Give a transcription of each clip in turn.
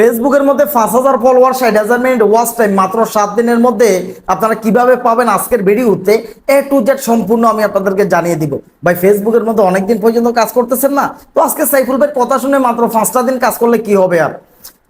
ফেসবুকের মধ্যে পাঁচ হাজার ফলোয়ার ষাট হাজার মিনিট ওয়াচ টাইম মাত্র সাত দিনের মধ্যে আপনারা কীভাবে পাবেন আজকের ভিডিওতে? এ টু জেড সম্পূর্ণ আমি আপনাদেরকে জানিয়ে দিব। ভাই ফেসবুকের মধ্যে অনেকদিন পর্যন্ত কাজ করতেছেন না? তো আজকে সাইফুল ভাইয়ের কথা শুনে মাত্র পাঁচটা দিন কাজ করলে কি হবে আর?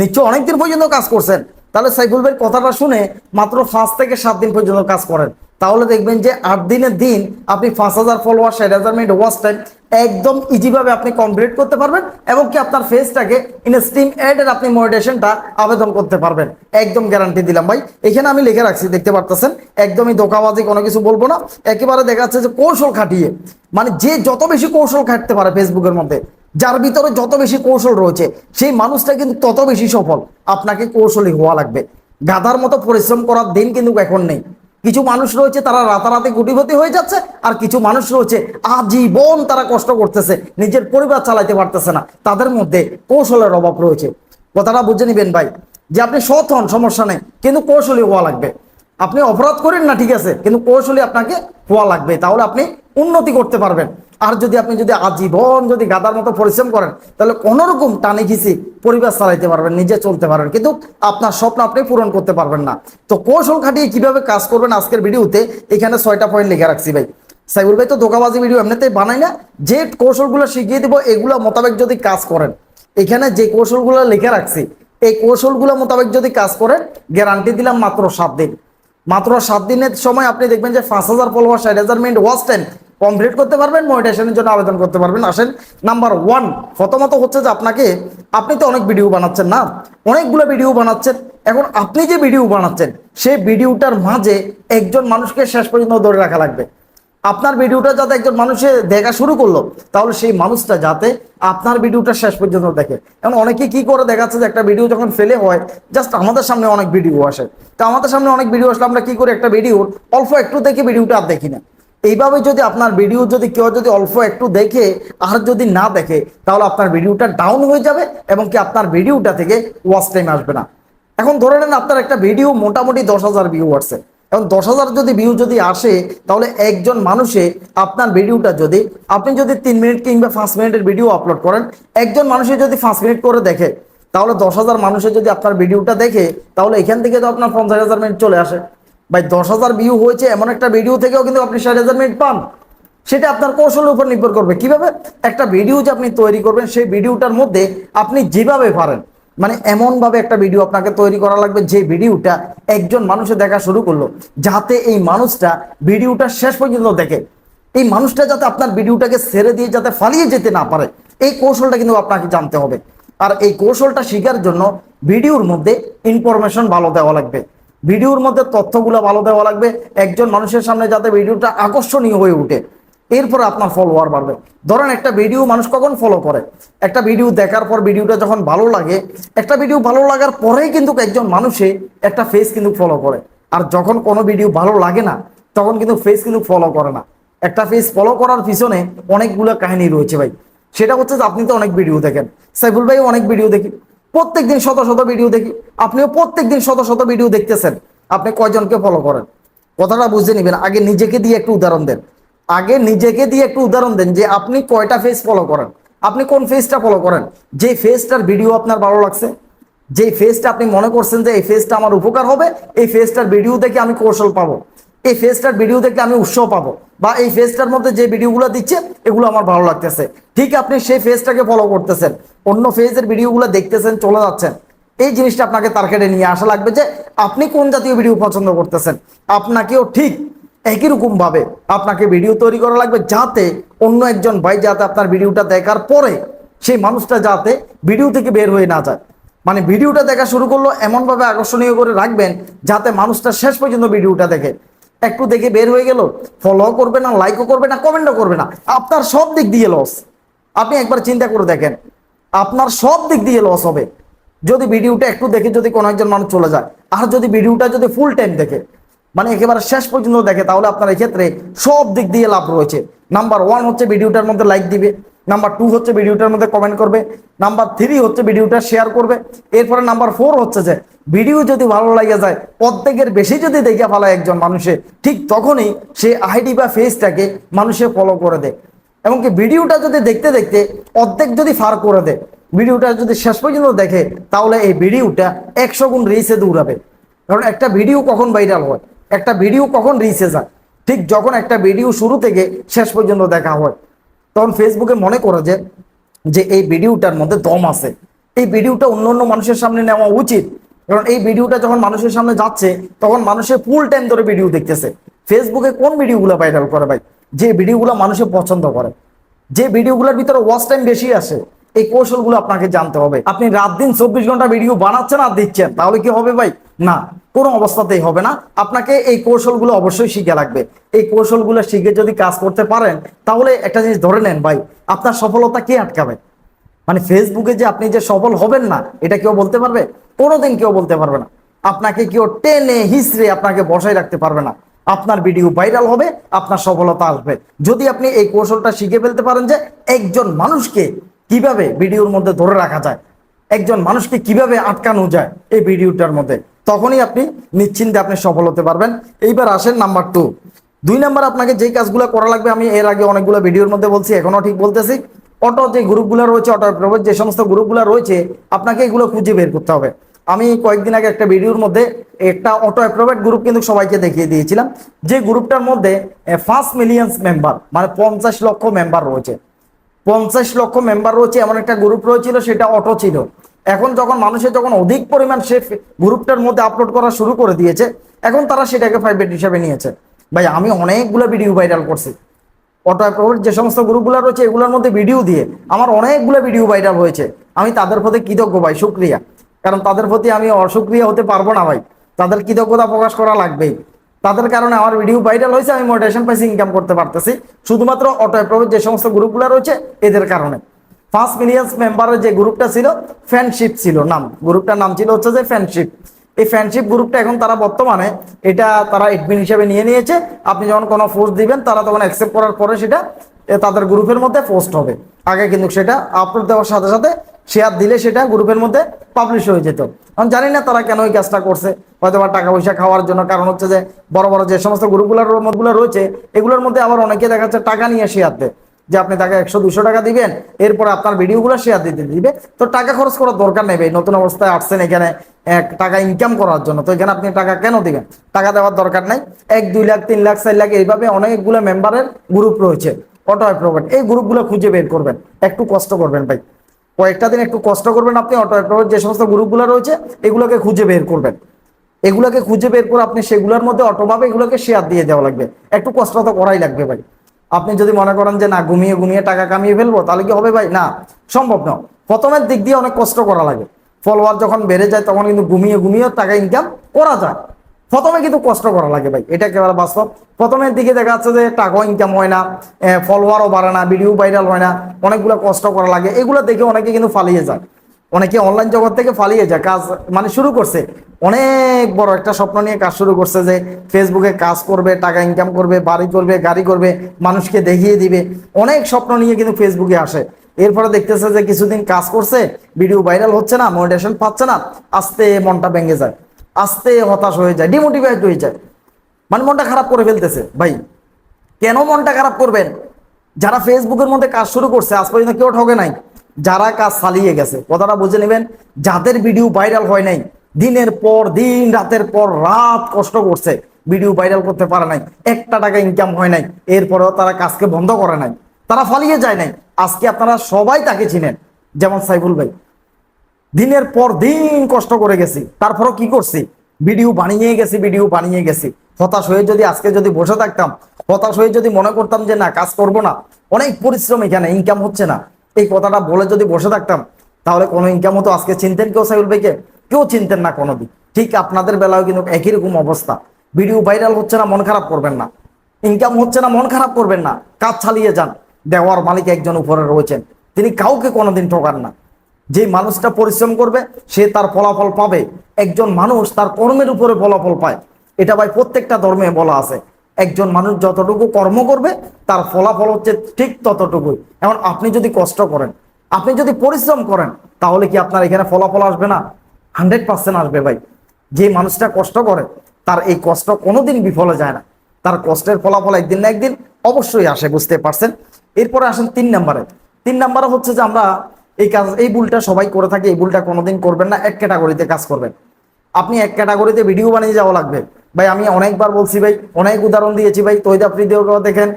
নিশ্চয় অনেকদিন পর্যন্ত কাজ করছেন। তাহলে সাইফুল ভাইয়ের কথাটা শুনে মাত্র পাঁচ থেকে সাত দিন পর্যন্ত কাজ করেন। তাহলে দেখবেন যে আট দিনের দিন আপনি পাঁচ হাজার ফলোয়ার ষাট হাজার মিনিট ওয়াচ টাইম একদম ইজিভাবে আপনি কমপ্লিট করতে পারবেন এবং কি আপনার ফেসটাকে ইন স্টিম অ্যাডের আপনি মডিটেশনটা আবেদন করতে পারবেন। একদম গ্যারান্টি দিলাম ভাই। এখানে আমি লিখে রাখছি, দেখতে পারতেছেন? একদমই ধোকাবাজি কোনো কিছু বলব না। একেবারে দেখা যাচ্ছে যে কৌশল খাটিয়ে মানে যে যত বেশি কৌশল খাটতে পারে ফেসবুকের মধ্যে, যার ভিতরে যত বেশি কৌশল রয়েছে, সেই মানুষটা কিন্তু তত বেশি সফল। আপনাকে কৌশলী হওয়া লাগবে। গাধার মতো পরিশ্রম করার দিন কিন্তু এখন নেই। কিছু মানুষ রয়েছে তারা রাতারাতি গুটিভতি হয়ে যাচ্ছে, আর কিছু মানুষ রয়েছে আজীবন তারা কষ্ট করতেছে, নিজের পরিবার চালাইতে পারতেছে না, তাদের মধ্যে কৌশলের অভাব রয়েছে। কথাটা বুঝে নিবেন ভাই, যে আপনি সৎ হন, সমস্যা নেই, কিন্তু কৌশলী হওয়া লাগবে। আপনি অপরাধ করেন না, ঠিক আছে, কিন্তু কৌশলী আপনাকে হওয়া লাগবে, তাহলে আপনি উন্নতি করতে পারবেন। আর যদি আপনি যদি আজীবন যদি গাদার মতো পরিশ্রম করেন, তাহলে কোনোরকম টানে ঘিসি পরিবার চালাইতে পারবেন, নিজে চলতে পারবেন, কিন্তু আপনার স্বপ্ন আপনি পূরণ করতে পারবেন না। তো কৌশল খাটিয়ে কীভাবে কাজ করবেন আজকের ভিডিওতে, এখানে ছয়টা পয়েন্ট লিখে রাখছি ভাই। সাইবুল ভাই তো ধোকাবাজি ভিডিও এমনিতেই বানাই না, যে কৌশলগুলো শিখিয়ে দিব, এগুলো মোতাবেক যদি কাজ করেন, এখানে যে কৌশলগুলো লিখে রাখছি, এই কৌশলগুলো মোতাবেক যদি কাজ করেন গ্যারান্টি দিলাম মাত্র সাত দিন। মাত্র সাত দিনের সময় আপনি দেখবেন যে পাঁচ হাজার ফলোয়ার ষাট হাজার মিনিট ওয়াচ টাইম কমপ্লিট করতে পারবেন মনিটেশনের জন্য আবেদন করতে পারবেন। আসেন নাম্বার ওয়ান প্রথমত হচ্ছে যে আপনাকে, আপনি তো অনেক ভিডিও বানাচ্ছেন না? অনেকগুলো ভিডিও বানাচ্ছেন। এখন আপনি যে ভিডিও বানাচ্ছেন, সেই ভিডিওটার মাঝে একজন মানুষকে শেষ পর্যন্ত ধরে রাখা লাগবে। আপনার ভিডিওটা যাতে একজন মানুষে দেখা শুরু করল, তাহলে সেই মানুষটা যাতে আপনার ভিডিওটা শেষ পর্যন্ত দেখে। এখন অনেকে কি করে দেখাচ্ছে যে একটা ভিডিও যখন ফেলে হয় জাস্ট আমাদের সামনে অনেক ভিডিও আসে। তো আমাদের সামনে অনেক ভিডিও আসলে আমরা কি করি, একটা ভিডিও অল্প একটু দেখে ভিডিওটা আর দেখি না। এইভাবে যদি আপনার ভিডিও যদি কেউ যদি অল্প একটু দেখে, আর যদি না দেখে, তাহলে আপনার ভিডিওটা ডাউন হয়ে যাবে এবং কি আপনার ভিডিওটা থেকে ওয়াচ টাইম আসবে না। এখন ধরে নেন আপনার একটা ভিডিও মোটামুটি দশ হাজার ভিউ আসছে এখন দশ হাজার যদি ভিউ যদি আসে, তাহলে একজন মানুষে আপনার ভিডিওটা যদি, আপনি যদি তিন মিনিট কিংবা পাঁচ মিনিটের ভিডিও আপলোড করেন, একজন মানুষে যদি পাঁচ মিনিট করে দেখে, তাহলে দশ হাজার মানুষের যদি আপনার ভিডিওটা দেখে, তাহলে এখান থেকে তো আপনার পঞ্চাশ হাজার মিনিট চলে আসে। ভাই, দশ হাজার ভিউ হয়েছে, এমন একটা ভিডিও থেকেও কিন্তু আপনি ষাট হাজার মিনিট পান। সেটা আপনার কৌশলের উপর নির্ভর করবে। কীভাবে? একটা ভিডিও যে আপনি তৈরি করবেন, সেই ভিডিওটার মধ্যে আপনি যেভাবে পারেন মানে এমনভাবে একটা ভিডিও আপনাকে তৈরি করা লাগবে, যে ভিডিওটা একজন মানুষে দেখা শুরু করল, যাতে এই মানুষটা ভিডিওটা শেষ পর্যন্ত দেখে। এই মানুষটা যাতে আপনার ভিডিওটাকে ছেড়ে দিয়ে যাতে ফালিয়ে যেতে না পারে, এই কৌশলটা কিন্তু আপনাকে জানতে হবে। আর এই কৌশলটা শেখার জন্য ভিডিওর মধ্যে ইনফরমেশন ভালো দেওয়া লাগবে। ভিডিওর মধ্যে তথ্যগুলো ভালো দেওয়া লাগবে। একজন মানুষের সামনে যাতে ভিডিওটা আকর্ষণীয় হয়ে উঠে এরপর আপনার ফলোয়ার বাড়বে। ধরেন একটা ভিডিও মানুষ কখন ফলো করে? একটা ভিডিও দেখার পর ভিডিওটা যখন ভালো লাগে, একটা ভিডিও ভালো লাগার পরেই কিন্তু একজন মানুষে একটা ফেস কিন্তু ফলো করে। আর যখন কোনো ভিডিও ভালো লাগে না, তখন কিন্তু ফেস কিন্তু ফলো করে না। একটা ফেস ফলো করার পিছনে অনেকগুলো কাহিনী রয়েছে ভাই। সেটা হচ্ছে যে আপনি তো অনেক ভিডিও দেখেন। সাইফুল ভাই অনেক ভিডিও দেখি। প্রত্যেকদিন শত শত ভিডিও দেখি। আপনিও প্রত্যেকদিন শত শত ভিডিও দেখতেছেন। আপনি কয়জনকে ফলো করেন? কথাটা বুঝে নেবেন। আগে নিজেকে দিয়ে একটু উদাহরণ দেন। আগে নিজেকে দিয়ে একটু উদাহরণ দেন যে আপনি কয়টা ফেস ফলো করেন? আপনি কোন ফেসটা ফলো করেন? যে ফেসটার ভিডিও আপনার ভালো লাগছে? যে ফেসটা আপনি মনে করছেন যে এই ফেসটা আমার উপকার হবে, এই ফেসটার ভিডিও দেখে আমি কৌশল পাবো। এই ফেসটার ভিডিও দেখে আমি উৎসাহ পাবো। বা এই ফেজটার মধ্যে যে ভিডিওগুলো দিচ্ছে, এগুলো আমার ভালো লাগতেছে। ঠিক আপনি সেই ফেসটাকে ফলো করতেছেন। অন্য ফেজের ভিডিওগুলো দেখতেছেন, চলে যাচ্ছেন। এই জিনিসটা আপনাকে টার্গেটে নিয়ে আসা লাগবে যে, আপনি কোন জাতীয় ভিডিও পছন্দ করতেছেন? আপনাকেও ঠিক একই রকম ভাবে আপনাকে ভিডিও তৈরি করা লাগবে যাতে অন্য একজন ভাই যাতে আপনার ভিডিওটা দেখার পরে সেই মানুষটা যাতে ভিডিও থেকে বের হয়ে না যায়। মানে ভিডিওটা দেখা শুরু করল, এমনভাবে আকর্ষণীয় করে রাখবেন যাতে মানুষটা শেষ পর্যন্ত ভিডিওটা দেখে। একটু দেখে বের হয়ে গেল ফলো করবে না লাইকও করবে না কমেন্টও করবে না। আপনার সব দিক দিয়ে লস আপনি একবার চিন্তা করে দেখেন, আপনার সব দিক দিয়ে লস হবে। যদি ভিডিওটা একটু দেখে যদি কোনো একজন মানুষ চলে যায়, আর যদি ভিডিওটা যদি ফুল টাইম দেখে মানে একেবারে শেষ পর্যন্ত দেখে, তাহলে আপনার এক্ষেত্রে সব দিক দিয়ে লাভ রয়েছে। নাম্বার ওয়ান হচ্ছে ভিডিওটার মধ্যে লাইক দিবে। নাম্বার টু হচ্ছে ভিডিওটার মধ্যে কমেন্ট করবে। নাম্বার থ্রি হচ্ছে ভিডিওটা শেয়ার করবে। এরপরে নাম্বার ফোর হচ্ছে যে ভিডিও যদি ভালো লাগে যায়, প্রত্যেকের বেশি যদি দেখে ফেলায় একজন মানুষে, ঠিক তখনই সে আইডি বা ফেসটাকে মানুষে ফলো করে দেয়। এমনকি ভিডিওটা যদি দেখতে দেখতে অর্ধেক যদি ফার করে দেয় ভিডিওটা যদি শেষ পর্যন্ত দেখে, তাহলে এই ভিডিওটা একশো গুণ রিসে দৌড়াবে। কারণ একটা ভিডিও কখন ভাইরাল হয়? একটা ভিডিও কখন রিসে যায়? ঠিক যখন একটা ভিডিও শুরু থেকে শেষ পর্যন্ত দেখা হয়। তখন ফেসবুকে মনে করে যে যে এই ভিডিওটার মধ্যে দম আছে। এই ভিডিওটা অন্য অন্য মানুষের সামনে নেওয়া উচিত। কারণ এই ভিডিওটা যখন মানুষের সামনে যাচ্ছে, তখন মানুষের ফুল টাইম ধরে ভিডিও দেখতেছে। ফেসবুকে কোন ভিডিওগুলো ভাইরাল করে ভাই? যে ভিডিওগুলো মানুষে পছন্দ করে। যে ভিডিওগুলোর ভিতরে ওয়াচ টাইম বেশি আসে, এই কৌশলগুলো আপনাকে জানতে হবে। আপনি রাত দিন চব্বিশ ঘণ্টা ভিডিও বানাচ্ছেন আর দিচ্ছেন তাহলে কি হবে ভাই? না। কোনো অবস্থাতেই হবে না। আপনাকে এই কৌশলগুলো অবশ্যই শিখে লাগবে এই কৌশলগুলো শিখে যদি কাজ করতে পারেন, তাহলে একটা জিনিস ধরে নেন ভাই, আপনার সফলতা কে আটকাবে? মানে ফেসবুকে যে আপনি যে সফল হবেন না, এটা কেউ বলতে পারবে? কোনোদিন কেউ বলতে পারবে না। আপনাকে কেউ টেনে হিসড়ে আপনাকে বসায় রাখতে পারবে না। আপনার ভিডিও ভাইরাল হবে, আপনার সফলতা আসবে। যদি আপনি এই কৌশলটা শিখে ফেলতে পারেন যে একজন মানুষকে কীভাবে ভিডিওর মধ্যে ধরে রাখা যায়, একজন মানুষকে কীভাবে আটকানো যায় এই ভিডিওটার মধ্যে তখনই আপনি নিশ্চিন্তে আপনি সফল হতে পারবেন। এইবার আসেন নাম্বার টু দুই নাম্বার, আপনাকে যেই কাজগুলো করা লাগবে, আমি এর আগে অনেকগুলো ভিডিওর মধ্যে বলছি এখনও ঠিক বলতেছি। অটো যে গ্রুপগুলো রয়েছে, অটো প্রভাব যে সমস্ত গ্রুপগুলো রয়েছে, আপনাকে এগুলো খুঁজে বের করতে হবে। আমি কয়েকদিন আগে একটা ভিডিওর মধ্যে একটা অটো অ্যাপ্রোভেট গ্রুপ কিন্তু সবাইকে দেখিয়ে দিয়েছিলাম, যে গ্রুপটার মধ্যে ফার্স্ট মিলিয়ন্স মেম্বার মানে পঞ্চাশ লক্ষ মেম্বার রয়েছে। পঞ্চাশ লক্ষ মেম্বার রয়েছে, এমন একটা গ্রুপ রয়েছিল, সেটা অটো ছিল। এখন যখন মানুষের যখন অধিক পরিমাণ সে গ্রুপটার মধ্যে আপলোড করা শুরু করে দিয়েছে, এখন তারা সেটাকে প্রাইভেট হিসাবে নিয়েছে। ভাই, আমি অনেকগুলো ভিডিও ভাইরাল করছি। অটো যে সমস্ত গ্রুপগুলো রয়েছে, এগুলোর মধ্যে ভিডিও দিয়ে আমার অনেকগুলো ভিডিও ভাইরাল হয়েছে। আমি তাদের প্রতি কৃতজ্ঞ ভাই শুক্রিয়া কারণ তাদের প্রতি আমি অসুক্রিয়া হতে পারব না ভাই। তাদের কৃতজ্ঞতা প্রকাশ করা লাগবেই। তাদের কারণে আমার ভিডিও ভাইরাল হয়েছে, আমি মোটিভেশন পাইছি ইনকাম করতে পারতেছি। শুধুমাত্র অটো অ্যাপ্রোভেট যে সমস্ত গ্রুপগুলো রয়েছে, এদের কারণে। ফার্স্ট মিলিয়ন্স মেম্বারের যে গ্রুপটা ছিল ফ্যানশিপ ছিল, নাম। গ্রুপটার নাম ছিল হচ্ছে যে ফ্যানশিপ এই ফ্যানশিপ গ্রুপটা এখন তারা বর্তমানে এটা তারা এডমিন হিসেবে নিয়ে নিয়েছে। আপনি যখন কোনো পোস্ট দিবেন, তারা তখন অ্যাকসেপ্ট করার পরে সেটা তাদের গ্রুপের মধ্যে পোস্ট হবে। আগে কিন্তু সেটা আপলোড দেওয়ার সাথে সাথে শেয়ার দিলে সেটা গ্রুপের মধ্যে পাবলিশ হয়ে যেত। আমি জানি না তারা কেন ওই কাজটা করছে। হয়তো বা টাকা পয়সা খাওয়ার জন্য, কারণ হচ্ছে যে বড় বড় যে সমস্ত গ্রুপগুলোর মধ্যগুলো রয়েছে, এগুলোর মধ্যে আবার অনেকে দেখা যাচ্ছে টাকা নিয়ে শেয়ার দেয়। যে আপনি তাকে একশো, দুশো টাকা দিবেন, এরপর আপনার ভিডিওগুলো শেয়ার দিতে দিবে। তো টাকা খরচ করার দরকার নেই ভাই। নতুন অবস্থায় আসছেন এখানে, এক টাকা ইনকাম করার জন্য। তো এখানে আপনি টাকা কেন দিবেন? টাকা দেওয়ার দরকার নাই। এক, দুই লাখ, তিন লাখ, চার লাখ, এইভাবে অনেকগুলো মেম্বারের গ্রুপ রয়েছে অটো অ্যাপ্রোভেট এই গ্রুপগুলো খুঁজে বের করবেন, একটু কষ্ট করবেন ভাই। কয়েকটা দিন একটু কষ্ট করবেন আপনি অটো অ্যাপ্রোভেট যে সমস্ত গ্রুপগুলো রয়েছে, এগুলোকে খুঁজে বের করবেন। এগুলোকে খুঁজে বের করে আপনি সেগুলোর মধ্যে অটোভাবে এগুলোকে শেয়ার দিয়ে দেওয়া লাগবে। একটু কষ্ট তো করাই লাগবে ভাই। আপনি যদি মনে করেন যে না, ঘুমিয়ে ঘুমিয়ে টাকা কামিয়ে ফেলব, তাহলে কি হবে ভাই? না, সম্ভব না প্রথমের দিক দিয়ে অনেক কষ্ট করা লাগে। ফলোয়ার যখন বেড়ে যায়, তখন কিন্তু ঘুমিয়ে ঘুমিয়ে টাকা ইনকাম করা যায়। প্রথমে কিন্তু কষ্ট করা লাগে ভাই, এটা একেবারে বাস্তব। প্রথমের দিকে দেখা যাচ্ছে যে টাকাও ইনকাম হয় না ফলোয়ারও বাড়ে না ভিডিও ভাইরাল হয় না, অনেকগুলো কষ্ট করা লাগে। এগুলো দেখে অনেকে কিন্তু ফালিয়ে যায়। অনেকে অনলাইন জগৎ থেকে ফালিয়ে যায়, কাজ মানে শুরু করছে। অনেক বড় একটা স্বপ্ন নিয়ে কাজ শুরু করছে যে ফেসবুকে কাজ করবে, টাকা ইনকাম করবে, বাড়ি করবে, গাড়ি করবে, মানুষকে দেখিয়ে দিবে। অনেক স্বপ্ন নিয়ে কিন্তু ফেসবুকে আসে। এরপরে দেখতেছে যে কিছুদিন কাজ করছে ভিডিও ভাইরাল হচ্ছে না মোটিভেশন পাচ্ছে না, আস্তে মনটা ভেঙে যায়, আস্তে হতাশ হয়ে যায় ডিমোটিভেট হয়ে যায়। মানে মনটা খারাপ করে ফেলতেছে, ভাই। কেন মনটা খারাপ করবেন? যারা ফেসবুকের মধ্যে কাজ শুরু করছে, আজ পর্যন্ত কেউ ঠকে নাই। যারা কাজ চালিয়ে গেছে। কথাটা বুঝে নেবেন, যাদের ভিডিও ভাইরাল হয় নাই, দিনের পর দিন, রাতের পর রাত কষ্ট করছে ভিডিও ভাইরাল করতে পারে নাই, একটা টাকা ইনকাম হয় নাই, এরপরেও তারা কাজকে বন্ধ করে নাই, তারা ফালিয়ে যায় নাই। আজকে আপনারা সবাই তাকে চিনেন, যেমন সাইফুল ভাই। দিনের পর দিন কষ্ট করে গেছি, তারপরও কি করছি? ভিডিও বানিয়ে গেছি ভিডিও বানিয়ে গেছি। হতাশ হয়ে যদি আজকে যদি বসে থাকতাম, হতাশ হয়ে যদি মনে করতাম যে না, কাজ করব না, অনেক পরিশ্রম এখানে ইনকাম হচ্ছে না। এই কথাটা বলে যদি বসে থাকতাম, তাহলে কোনো ইনকাম হতো। আজকে চিনতেন কেউ সাইউল ভাইকে? কেউ চিনতেন না কোনোদিন ঠিক আপনাদের বেলাও কিন্তু একই রকম অবস্থা। ভিডিও ভাইরাল হচ্ছে না, মন খারাপ করবেন না। ইনকাম হচ্ছে না, মন খারাপ করবেন না। কাজ চালিয়ে যান। দেওয়ার মালিক একজন উপরে রয়েছেন। তিনি কাউকে কোনোদিন ঠকান না। যে মানুষটা পরিশ্রম করবে, সে তার ফলাফল পাবে। একজন মানুষ তার কর্মের উপরে ফলাফল পায়। এটা ভাই প্রত্যেকটা ধর্মে বলা আছে। একজন মানুষ যতটুকু কর্ম করবে, তার ফলাফল হচ্ছে ঠিক ততটুকুই। এমন আপনি যদি কষ্ট করেন, আপনি যদি পরিশ্রম করেন, তাহলে কি আপনার এখানে ফলাফল আসবে না? হান্ড্রেড পার্সেন্ট আসবে ভাই। যে মানুষটা কষ্ট করে, তার এই কষ্ট কোনোদিন বিফলে যায় না। তার কষ্টের ফলাফল একদিন না একদিন অবশ্যই আসে বুঝতে পারছেন? এরপরে আসেন তিন নম্বরে। তিন নম্বরে হচ্ছে যে আমরা এই কাজ, এই ভুলটা সবাই করে থাকি, এই ভুলটা কোনোদিন করবেন না, এক ক্যাটাগরিতে কাজ করবেন। আপনি এক ক্যাটাগরিতে ভিডিও বানিয়ে যাওয়া লাগবে। ভাই, আমি অনেকবার বলছি ভাই, অনেক উদাহরণ দিয়েছি ভাই তৈদা ফ্রিদেওকেও দেখেন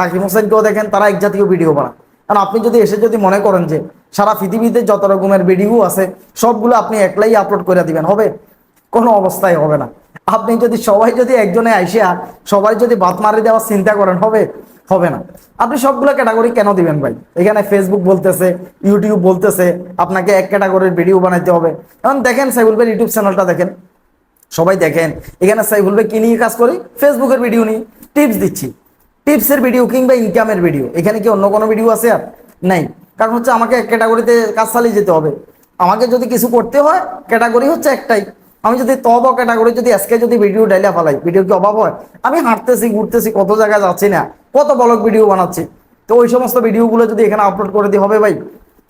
রাকিব হোসেনকেও দেখেন, তারা এক জাতীয় ভিডিও বানায়। কারণ আপনি যদি এসে যদি মনে করেন যে সারা পৃথিবীতে যত রকমের ভিডিও আছে, সবগুলো আপনি একলাই আপলোড করে দিবেন, হবে? কোনো অবস্থায় হবে না। আপনি যদি সবাই যদি একজনে আইসা, সবাই যদি বাত মারি দেওয়ার চিন্তা করেন, হবে? হবে না। আপনি সবগুলো ক্যাটাগরি কেন দিবেন ভাই? এখানে ফেসবুক বলতেছে ইউটিউব বলতেছে, আপনাকে এক ক্যাটাগরির ভিডিও বানাইতে হবে। এখন দেখেন সাইবুল ভাই, ইউটিউব চ্যানেলটা দেখেন। সবাই দেখেন। এখানে সাইফুল ভাই কি নিয়ে কাজ করি? ফেসবুকের ভিডিও নিই টিপস দিচ্ছি। টিপসের ভিডিও কিংবা ইনকামের ভিডিও এখানে কি অন্য কোনো ভিডিও আছে আর? নাই। কারণ হচ্ছে আমাকে এক ক্যাটাগরিতে কাজ চালিয়ে যেতে হবে। আমাকে যদি কিছু করতে হয় ক্যাটাগরি হচ্ছে একটাই। আমি যদি তব ক্যাটাগরি যদি আজকে যদি ভিডিও ডাইলা ফেলাই ভিডিও কি অভাব হয়? আমি হাঁটতেছি, ঘুরতেছি, কত জায়গায় যাচ্ছি না? কত ব্লগ ভিডিও বানাচ্ছি? তো ওই সমস্ত ভিডিওগুলো যদি এখানে আপলোড করে দিই, হবে ভাই?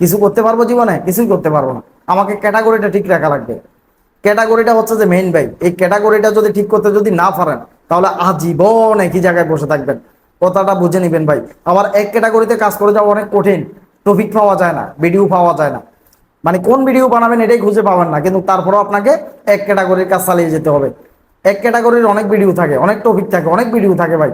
কিছু করতে পারব জীবনে? কিছুই করতে পারব না। আমাকে ক্যাটাগরিটা ঠিক রাখা লাগবে। ক্যাটাগরিটা হচ্ছে যে মেইন ভাই এই ক্যাটাগরিটা যদি ঠিক করতে যদি না পারেন, তাহলে আজীবন একই জায়গায় বসে থাকবেন। কথাটা বুঝে নেবেন ভাই। আবার এক ক্যাটাগরিতে কাজ করে যাওয়া অনেক কঠিন। টপিক পাওয়া যায় না ভিডিও পাওয়া যায় না। মানে কোন ভিডিও বানাবেন এটাই খুঁজে পাবেন না, কিন্তু তারপরেও আপনাকে এক ক্যাটাগরির কাজ চালিয়ে যেতে হবে। এক ক্যাটাগরির অনেক ভিডিও থাকে, অনেক টপিক থাকে, অনেক ভিডিও থাকে ভাই।